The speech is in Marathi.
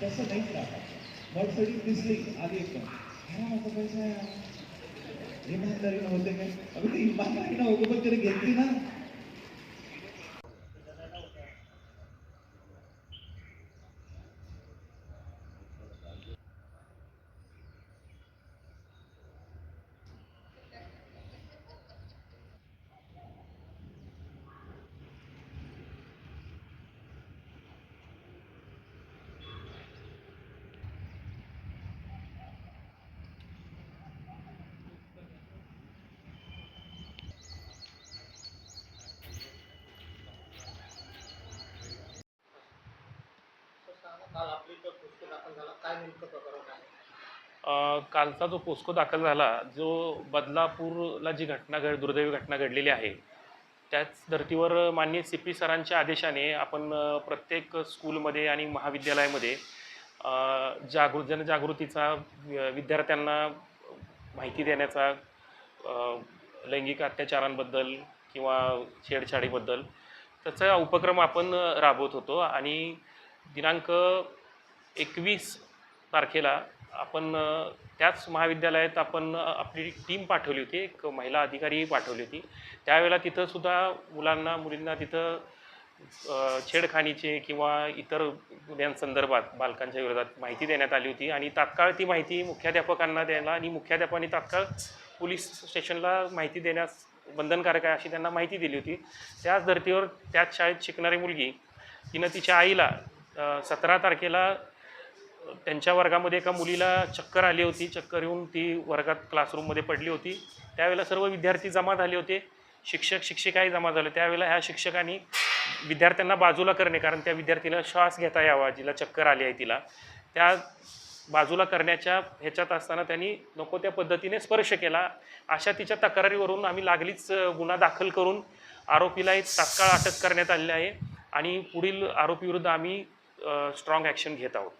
ಕೆಲಸ ನೈಟ್ ಬಡ್ಸಡಿ ಬಿಸಿಲಿಗೆ ಆಗಲಿಕ್ಕೆ ಯಾವಾಗ ಕೆಲಸ? ಇಮಾನ್ದಾರಿನ ಹೋದಾಗ ಅವತ್ತು ಇಮಾನ್ದಾರಿನ ಹೋಗಬೇಕಾದ್ರೆ ಗೆದ್ದಿನ दाखल झाला? काय नेमकं प्रकरण आहे? अ, कालचा जो पोस्को दाखल झाला जो बदलापूरला जी घटना घड दुर्दैवी घटना घडलेली आहे त्याच धर्तीवर माननीय सी पी सरांच्या आदेशाने आपण अ, प्रत्येक स्कूलमध्ये आणि महाविद्यालयामध्ये अ, जागृ जनजागृतीचा वि- विद्यार्थ्यांना माहिती देण्याचा अ, लैंगिक अत्याचारांबद्दल किंवा छेडछाडीबद्दल त्याचा उपक्रम आपण राबवत होतो. आणि दिनांक एकवीस तारखेला आपण त्याच महाविद्यालयात आपण आपली टीम पाठवली होती एक महिला अधिकारी पाठवली होती. त्यावेळेला तिथंसुद्धा मुलांना मुलींना तिथं छेडखानीचे किंवा इतर गुन्ह्यांसंदर्भात बालकांच्या विरोधात माहिती देण्यात आली होती आणि तात्काळ ती माहिती मुख्याध्यापकांना द्यायला आणि मुख्याध्यापकांनी तात्काळ पोलीस स्टेशनला माहिती देण्यास बंधनकारक आहे अशी त्यांना माहिती दिली होती. त्याच धर्तीवर त्याच शाळेत शिकणारी मुलगी तिनं तिच्या आईला सतरा तारखेला त्यांच्या वर्गामध्ये एका मुलीला चक्कर आली होती. चक्कर येऊन ती वर्गात क्लासरूममध्ये पडली होती. त्यावेळेला सर्व विद्यार्थी जमा झाले होते. शिक्षक शिक्षिकाही जमा झाले. त्यावेळेला ह्या शिक्षकांनी विद्यार्थ्यांना बाजूला करणे कारण त्या विद्यार्थीला श्वास घेता यावा. जिला चक्कर आली आहे तिला. त्या बाजूला करण्याच्या ह्याच्यात असताना त्यांनी नको त्या पद्धतीने स्पर्श केला. अशा तिच्या तक्रारीवरून आम्ही लागलीच गुन्हा दाखल करून आरोपीलाही तात्काळ अटक करण्यात आलेली आहे. आणि पुढील आरोपीविरुद्ध आम्ही स्ट्रॉंग ॲक्शन घेत आहोत.